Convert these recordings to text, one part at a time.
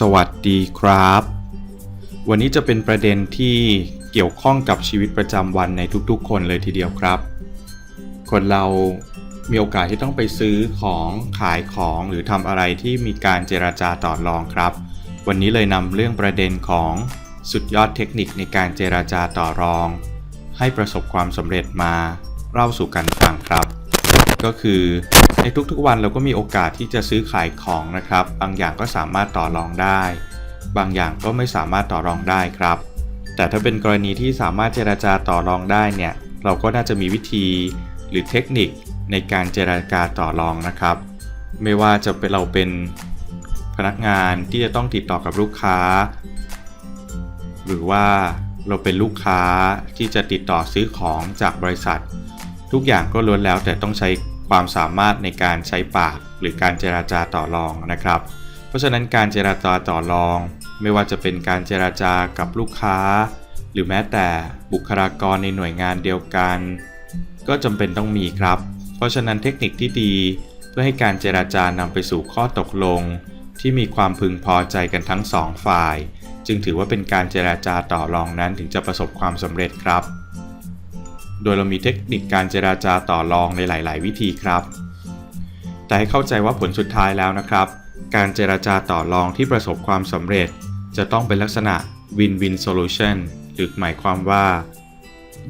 สวัสดีครับ วันนี้จะเป็นประเด็นที่เกี่ยวข้องกับชีวิตประจำวันในทุกๆ คนเลยทีเดียวครับ คนเรามีโอกาสที่ต้องไปซื้อของขายของหรือทำอะไรที่มีการเจราจาต่อรองครับ วันนี้เลยนำเรื่องประเด็นของสุดยอดเทคนิคในการเจราจาต่อรอง ให้ประสบความสำเร็จมาเล่าสู่กันฟังครับ ก็คือ ในทุกๆวันเราก็มีโอกาสที่จะซื้อขายของนะครับ บางอย่างก็สามารถต่อรองได้ บางอย่างก็ไม่สามารถต่อรองได้ครับ แต่ถ้าเป็นกรณีที่สามารถเจราจาต่อรองได้เนี่ย เราก็น่าจะมีวิธีหรือเทคนิคในการเจราจาต่อรองนะครับ ไม่ว่าจะเป็นเราเป็นพนักงานที่จะต้องติดต่อกับลูกค้า หรือว่าเราเป็นลูกค้าที่จะติดต่อซื้อของจากบริษัท ทุกอย่างก็ล้วนแล้วแต่ต้องใช้ ความสามารถในการใช้ปากหรือการเจราจาต่อรองนะครับ เพราะฉะนั้นการเจราจาต่อรอง ไม่ว่าจะเป็นการเจราจากับลูกค้า หรือแม้แต่บุคลากรในหน่วยงานเดียวกัน ก็จำเป็นต้องมีครับ เพราะฉะนั้นเทคนิคที่ดีเพื่อให้การเจราจานำไปสู่ข้อตกลง ที่มีความพึงพอใจกันทั้งสองฝ่าย จึงถือว่าเป็นการเจราจาต่อรองนั้นถึงจะประสบความสำเร็จครับ โดยเรามีเทคนิคการเจราจาต่อรองในหลาย ๆ วิธีครับ แต่ให้เข้าใจว่าผลสุดท้ายแล้วนะครับ การเจราจาต่อรองที่ประสบความสำเร็จ จะต้องเป็นลักษณะ win-win solution หรือหมายความว่า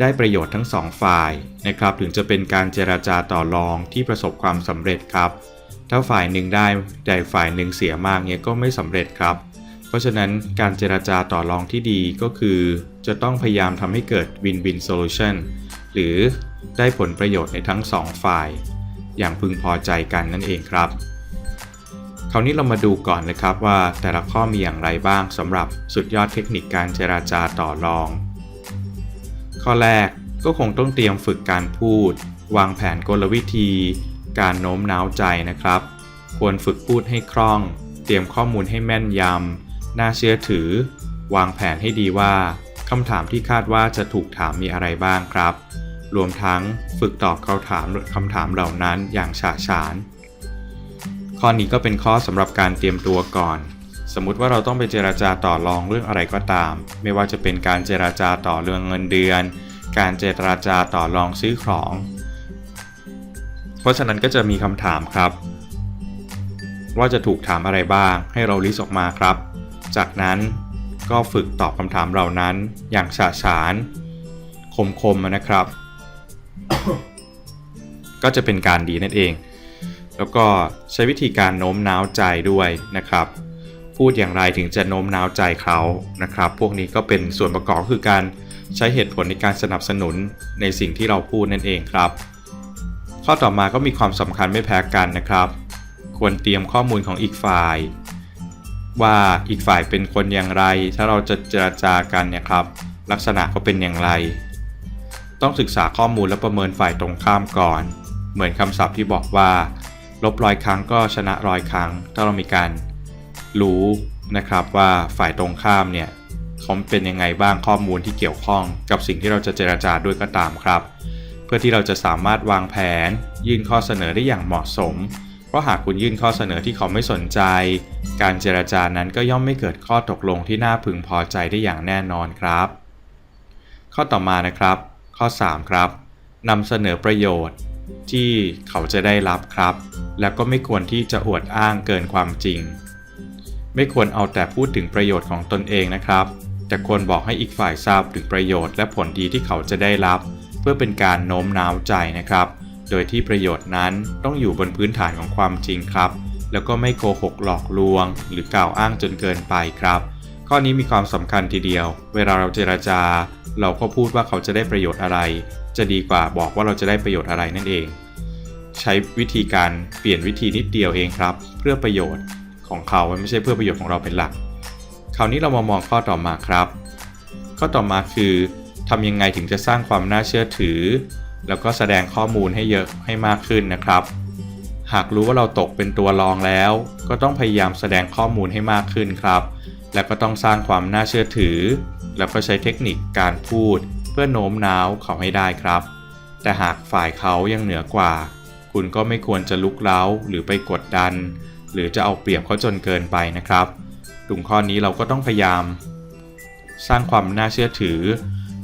ได้ประโยชน์ทั้งสองฝ่ายนะครับ ถึงจะเป็นการเจราจาต่อรองที่ประสบความสำเร็จครับ ถ้าฝ่ายหนึ่งได้แต่ฝ่ายหนึ่งเสียมากเนี้ยก็ไม่สำเร็จครับ เพราะฉะนั้นการเจราจาต่อรองที่ดีก็คือ จะต้องพยายามทำให้เกิด win-win solution หรือได้ผลประโยชน์ในทั้งสองฝ่าย อย่างพึงพอใจกันนั่นเองครับ คราวนี้เรามาดูก่อนนะครับว่าแต่ละข้อมีอย่างไรบ้างสำหรับสุดยอดเทคนิคการเจราจาต่อรอง ข้อแรกก็คงต้องเตรียมฝึกการพูด วางแผนกลวิธี การโน้มน้าวใจนะครับ ควรฝึกพูดให้คล่อง เตรียมข้อมูลให้แม่นยำ น่าเชื่อถือ วางแผนให้ดีว่าคำถามที่คาดว่าจะถูกถามมีอะไรบ้างครับ รวมทั้งฝึกตอบคำถามคำถามเหล่านั้นอย่างฉะฉาน ข้อนี้ก็เป็นข้อสำหรับการเตรียมตัวก่อน สมมุติว่าเราต้องไปเจราจาต่อรองเรื่องอะไรก็ตาม ไม่ว่าจะเป็นการเจราจาต่อเรื่องเงินเดือน การเจราจาต่อรองซื้อของ เพราะฉะนั้นก็จะมีคำถามครับ ว่าจะถูกถามอะไรบ้าง ให้เราลิสต์ออกมาครับ จากนั้นก็ฝึกตอบคำถามเหล่านั้นอย่างฉะฉานคมๆนะครับ ก็จะเป็นการดีนั่นเอง แล้วก็ใช้วิธีการโน้มน้าวใจด้วยนะครับ พูดอย่างไรถึงจะโน้มน้าวใจเขานะครับ พวกนี้ก็เป็นส่วนประกอบคือการใช้เหตุผลในการสนับสนุนในสิ่งที่เราพูดนั่นเองครับ ข้อต่อมาก็มีความสำคัญไม่แพ้กันนะครับ ควรเตรียมข้อมูลของอีกฝ่าย ว่าอีกฝ่ายเป็นคนอย่างไร ถ้าเราจะเจรจากันเนี่ยครับ ลักษณะเขาเป็นอย่างไร ต้องศึกษาข้อมูลและประเมินฝ่ายตรงข้ามก่อน เหมือนคำศัพท์ที่บอกว่า ลบร้อยครั้งก็ชนะร้อยครั้ง ถ้าเรามีการรู้นะครับว่าฝ่ายตรงข้ามเนี่ยเขาเป็นยังไงบ้างข้อมูลที่เกี่ยวข้องกับสิ่งที่เราจะเจราจาด้วยก็ตามครับ เพื่อที่เราจะสามารถวางแผน ยื่นข้อเสนอได้อย่างเหมาะสม เพราะหากคุณยื่นข้อเสนอที่เขาไม่สนใจ การเจราจานั้นก็ย่อมไม่เกิดข้อตกลงที่น่าพึงพอใจได้อย่างแน่นอนครับ ข้อต่อมานะครับ ข้อ 3 ครับนำเสนอประโยชน์ ที่เขาจะได้รับครับ แล้วก็ไม่ควรที่จะอวดอ้างเกินความจริง ไม่ควรเอาแต่พูดถึงประโยชน์ของตนเองนะครับ แต่ควรบอกให้อีกฝ่ายทราบถึงประโยชน์และผลดีที่เขาจะได้รับ เพื่อเป็นการโน้มน้าวใจนะครับ โดยที่ประโยชน์นั้นต้องอยู่บนพื้นฐานของความจริงครับ แล้วก็ไม่โกหกหลอกลวง หรือกล่าวอ้างจนเกินไปครับ ข้อนี้มีความสำคัญทีเดียว เวลาเราเจราจา เราก็พูดว่าเขาจะได้ประโยชน์อะไร จะดีกว่าบอกว่าเราจะได้ประโยชน์อะไรนั่นเอง ใช้วิธีการเปลี่ยนวิธีนิดเดียวเองครับ เพื่อประโยชน์ของเขาไม่ใช่เพื่อประโยชน์ของเราเป็นหลัก คราวนี้เรามามองข้อต่อมาครับ ข้อต่อมาคือทำยังไงถึงจะสร้างความน่าเชื่อถือ แล้วก็แสดงข้อมูลให้เยอะให้มากขึ้นนะครับ หากรู้ว่าเราตกเป็นตัวรองแล้ว ก็ต้องพยายามแสดงข้อมูลให้มากขึ้นครับ และก็ต้องสร้างความน่าเชื่อถือ แล้วก็ใช้เทคนิคการพูด เพื่อโน้มน้าวเขาให้ได้ครับ แต่หากฝ่ายเขายังเหนือกว่า คุณก็ไม่ควรจะลุกเล้าหรือไปกดดัน หรือจะเอาเปรียบเขาจนเกินไปนะครับเพตรงข้อนี้เราก็ต้องพยายาม สร้างความน่าเชื่อถือ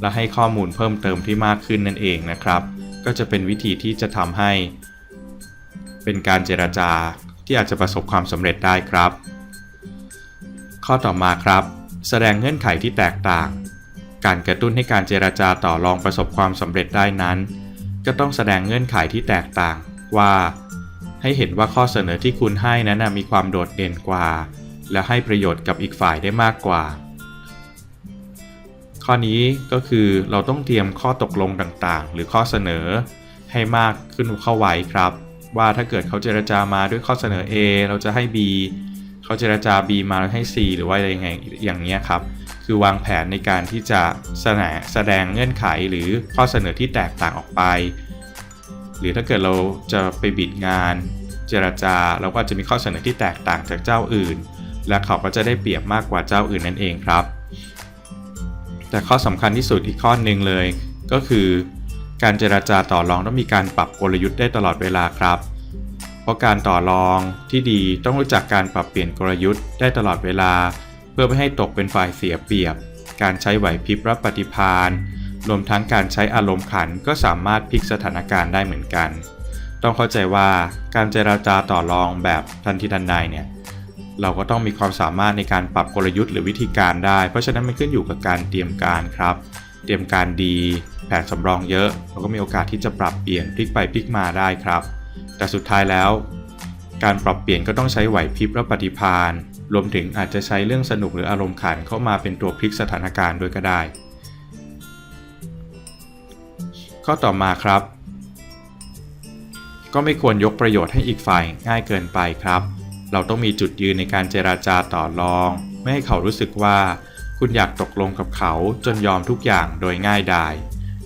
และให้ข้อมูลเพิ่มเติมที่มากขึ้นนั่นเองนะครับ ก็จะเป็นวิธีที่จะทำให้ เป็นการเจรจาที่อาจจะประสบความสำเร็จได้ครับ ข้อต่อมาครับ แสดงเงื่อนไขที่แตกต่าง การกระตุ้นให้การเจรจาต่อรองประสบความสำเร็จได้นั้น ก็ต้องแสดงเงื่อนไขที่แตกต่างว่า ให้เห็นว่าข้อเสนอที่คุณให้นั้นมีความโดดเด่นกว่า และให้ประโยชน์กับอีกฝ่ายได้มากกว่า ข้อนี้ก็คือเราต้องเตรียมข้อตกลงต่างๆ หรือข้อเสนอให้มากขึ้นเข้าไว้ครับ ว่าถ้าเกิดเขาเจรจามาด้วยข้อเสนอ A เราจะให้ B เขาเจรจา B มาแล้วให้ C หรือว่าอะไรยังไงอย่างเนี้ยครับ คือวางแผนในการที่จะแสดงแสดงเงื่อนไขหรือข้อเสนอที่แตกต่างออกไป หรือถ้าเกิดเราจะไปบิดงานเจรจาเราก็จะมีข้อเสนอที่แตกต่างจากเจ้าอื่น และเขาก็จะได้เปรียบมากกว่าเจ้าอื่นนั่นเองครับ แต่ข้อสำคัญที่สุดอีกข้อหนึ่งเลย ก็คือ การเจราจาต่อรองต้องมีการปรับกลยุทธ์ได้ตลอดเวลาครับ เพราะการต่อรองที่ดีต้องรู้จักการปรับเปลี่ยนกลยุทธ์ได้ตลอดเวลา เพื่อไม่ให้ตกเป็นฝ่ายเสียเปรียบ การใช้ไหวพริบรับปฏิพานรวมทั้งการใช้อารมณ์ขันก็สามารถพลิกสถานการณ์ได้เหมือนกัน ต้องเข้าใจว่าการเจราจาต่อรองแบบทันทีทันใดเนี่ยเราก็ต้องมีความสามารถในการปรับกลยุทธ์หรือวิธีการได้ เพราะฉะนั้นมันขึ้นอยู่กับการเตรียมการครับ เตรียมการดี แผนสำรองเยอะ เราก็มีโอกาสที่จะปรับเปลี่ยนพลิกไปพลิกมาได้ครับ แต่สุดท้ายแล้ว การปรับเปลี่ยนก็ต้องใช้ไหวพริบและปฏิภาณรวมถึงอาจจะใช้เรื่องสนุกหรืออารมณ์ขันเข้ามาเป็นตัวพลิกสถานการณ์ด้วยก็ได้ ข้อต่อมาครับ ก็ไม่ควรยกประโยชน์ให้อีกฝ่ายง่ายเกินไปครับ เราต้องมีจุดยืนในการเจราจาต่อรอง ไม่ให้เขารู้สึกว่า คุณอยากตกลงกับเขาจนยอมทุกอย่างโดยง่ายดาย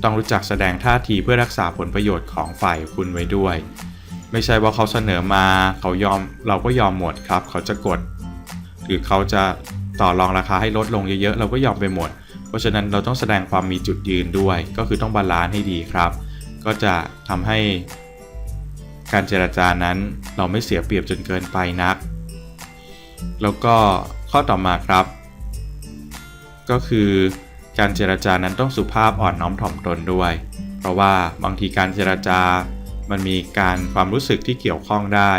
ต้องรู้จักแสดงท่าทีเพื่อรักษาผลประโยชน์ของฝ่ายคุณไว้ด้วย ไม่ใช่ว่าเขาเสนอมาเขายอมเราก็ยอมหมดครับ เขาจะกด หรือเขาจะต่อรองราคาให้ลดลงเยอะๆ เราก็ยอมไปหมด เพราะฉะนั้นเราต้องแสดงความมีจุดยืนด้วย ก็คือต้องบาลานซ์ให้ดีครับ ก็จะทำให้การเจรจานั้นเราไม่เสียเปรียบจนเกินไปนัก แล้วก็ข้อต่อมาครับ ก็คือการเจรจานั้นต้องสุภาพอ่อนน้อมถ่อมตนด้วย เพราะว่าบางทีการเจรจา มันมีการความรู้สึกที่เกี่ยวข้องได้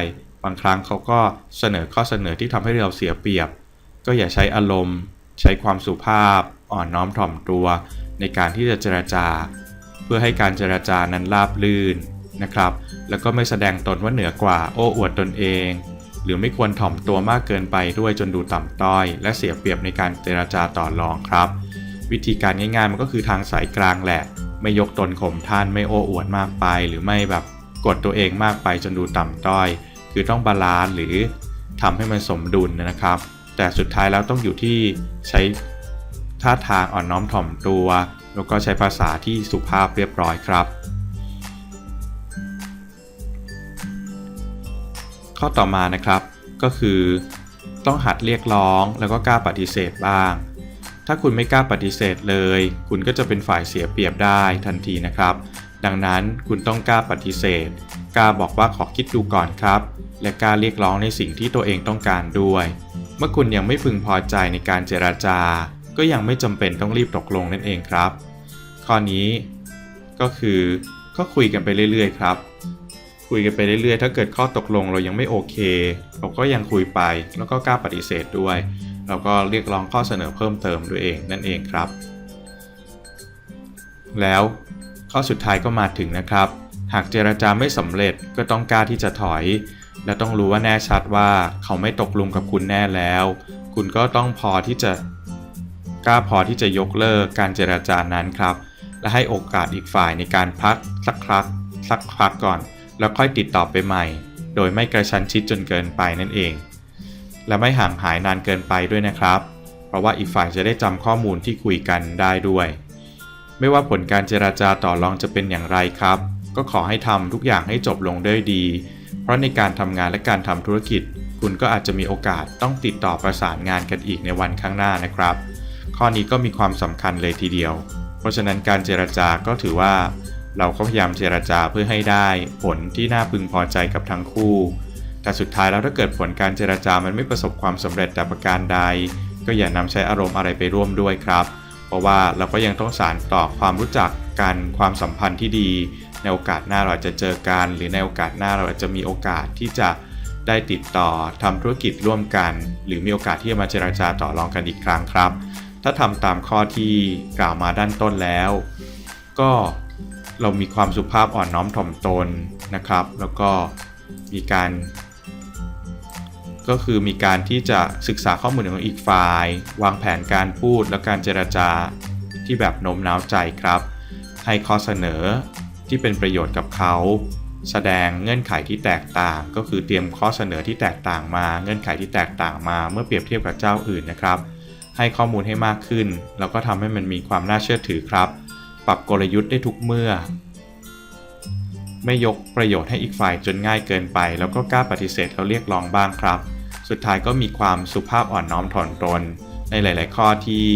บางครั้งเขาก็เสนอข้อเสนอที่ทำให้เราเสียเปรียบ ก็อย่าใช้อารมณ์ ใช้ความสุภาพ อ่อนน้อมถ่อมตัว ในการที่จะเจรจา เพื่อให้การเจรจานั้นราบลื่นนะครับ แล้วก็ไม่แสดงตนว่าเหนือกว่า โอ้อวดตนเอง หรือไม่ควรถ่อมตัวมากเกินไปด้วยจนดูต่ำต้อย และเสียเปรียบในการเจรจาต่อรองครับ วิธีการง่ายๆมันก็คือทางสายกลางแหละ ไม่ยกตนข่มท่านไม่โอ้อวดมากไป หรือไม่แบบ กดตัวเองมากไปจนดูต่ำต้อย คือต้องบาลานซ์หรือทำให้มันสมดุลนะครับ แต่สุดท้ายแล้วต้องอยู่ที่ใช้ท่าทางอ่อนน้อมถ่อมตัว แล้วก็ใช้ภาษาที่สุภาพเรียบร้อยครับ ข้อต่อมานะครับก็คือต้องหัดเรียกร้องแล้วก็กล้าปฏิเสธบ้าง ถ้าคุณไม่กล้าปฏิเสธเลย คุณก็จะเป็นฝ่ายเสียเปรียบได้ทันทีนะครับ ดังนั้นคุณต้องกล้าปฏิเสธ กล้าบอกว่าขอคิดดูก่อนครับ และกล้าเรียกร้องในสิ่งที่ตัวเองต้องการด้วย เมื่อคุณยังไม่พึงพอใจในการเจราจา ก็ยังไม่จำเป็นต้องรีบตกลงนั่นเองครับ ข้อนี้ ก็คือก็คุยกันไปเรื่อยๆ ครับ คุยกันไปเรื่อยๆ ถ้าเกิดข้อตกลงเรายังไม่โอเค เราก็ยังคุยไป แล้วก็กล้าปฏิเสธด้วย เราก็เรียกร้องข้อเสนอเพิ่มเติมด้วยเองนั่นเองครับ แล้ว ข้อสุดท้ายก็มาถึงนะครับ หากเจรจาไม่สำเร็จก็ต้องกล้าที่จะถอย และต้องรู้ว่าแน่ชัดว่าเขาไม่ตกลงกับคุณแน่แล้ว คุณก็ต้องพอที่จะกล้าพอที่จะยกเลิกการเจรจานั้นครับ และให้โอกาสอีกฝ่ายในการพักสักครั้งสักพักก่อน แล้วค่อยติดต่อไปใหม่ โดยไม่กระชั้นชิดจนเกินไปนั่นเอง และไม่ห่างหายนานเกินไปด้วยนะครับ เพราะว่าอีกฝ่ายจะได้จำข้อมูลที่คุยกันได้ด้วย ไม่ว่าผลการเจราจาต่อรองจะเป็นอย่างไรครับ ก็ขอให้ทำทุกอย่างให้จบลงด้วยดี เพราะในการทำงานและการทำธุรกิจ คุณก็อาจจะมีโอกาสต้องติดต่อประสานงานกันอีกในวันข้างหน้านะครับ ข้อนี้ก็มีความสำคัญเลยทีเดียว เพราะฉะนั้นการเจราจาก็ถือว่า เราก็พยายามเจราจาเพื่อให้ได้ ผลที่น่าพึงพอใจกับทั้งคู่ แต่สุดท้ายแล้วถ้าเกิดผลการเจรจามันไม่ประสบความสำเร็จแต่ประการใด ก็อย่านำใช้อารมณ์อะไรไปร่วมด้วยครับ เพราะว่าเราก็ยังต้องสานต่อความรู้จักกันความสัมพันธ์ที่ดี ในโอกาสหน้าเราอาจจะเจอกัน หรือในโอกาสหน้าเราอาจจะมีโอกาสที่จะได้ติดต่อทำธุรกิจร่วมกัน หรือมีโอกาสที่จะมาเจราจาต่อรองกันอีกครั้งครับ ถ้าทำตามข้อที่กล่าวมาด้านต้นแล้ว ก็เรามีความสุภาพอ่อนน้อมถ่อมตนนะครับ แล้วก็มีการ ก็คือมีการที่จะศึกษาข้อมูลของอีกฝ่าย วางแผนการพูดและการเจรจา ที่แบบโน้มน้าวใจครับ ให้ข้อเสนอที่เป็นประโยชน์กับเขา แสดงเงื่อนไขที่แตกต่าง ก็คือเตรียมข้อเสนอที่แตกต่างมา เงื่อนไขที่แตกต่างมา เมื่อเปรียบเทียบกับเจ้าอื่นนะครับ ให้ข้อมูลให้มากขึ้น แล้วก็ทำให้มันมีความน่าเชื่อถือครับ ปรับกลยุทธ์ได้ทุกเมื่อไม่ยกประโยชน์ให้อีกฝ่ายจนง่ายเกินไป แล้วก็กล้าปฏิเสธแล้วเรียกร้องบ้างครับ สุดท้ายก็มีความสุภาพอ่อนน้อมถ่อมตน ในหลาย ๆ ข้อที่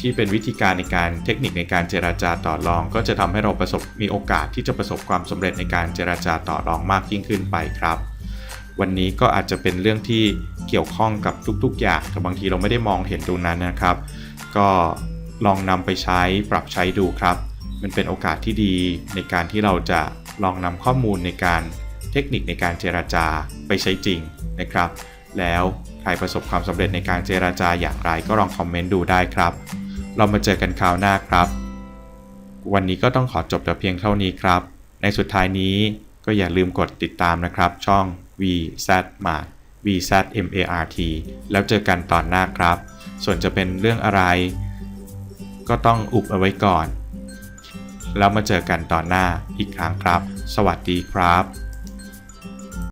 ที่เป็นวิธีการในการเทคนิคในการเจราจาต่อรอง ก็จะทำให้เราประสบมีโอกาสที่จะประสบความสำเร็จในการเจราจาต่อรองมากยิ่งขึ้นไปครับ วันนี้ก็อาจจะเป็นเรื่องที่เกี่ยวข้องกับทุก ๆ อย่างแต่บางทีเราไม่ได้มองเห็นตรงนั้นนะครับ ก็ลองนำไปใช้ปรับใช้ดูครับ มันเป็นโอกาสที่ดีในการที่เราจะลองนำข้อมูลในการเทคนิคในการเจราจาไปใช้จริง นะครับ แล้วใครประสบความสำเร็จในการเจราจาอย่างไรก็ลองคอมเมนต์ดูได้ครับ เรามาเจอกันคราวหน้าครับ วันนี้ก็ต้องขอจบแต่เพียงเท่านี้ครับ ในสุดท้ายนี้ก็อย่าลืมกดติดตามนะครับ ช่อง VZ Mart VZ MART แล้วเจอกันตอนหน้าครับ ส่วนจะเป็นเรื่องอะไร ก็ต้องอุบเอาไว้ก่อน แล้วมาเจอกันตอนหน้าอีกครั้งครับ สวัสดีครับ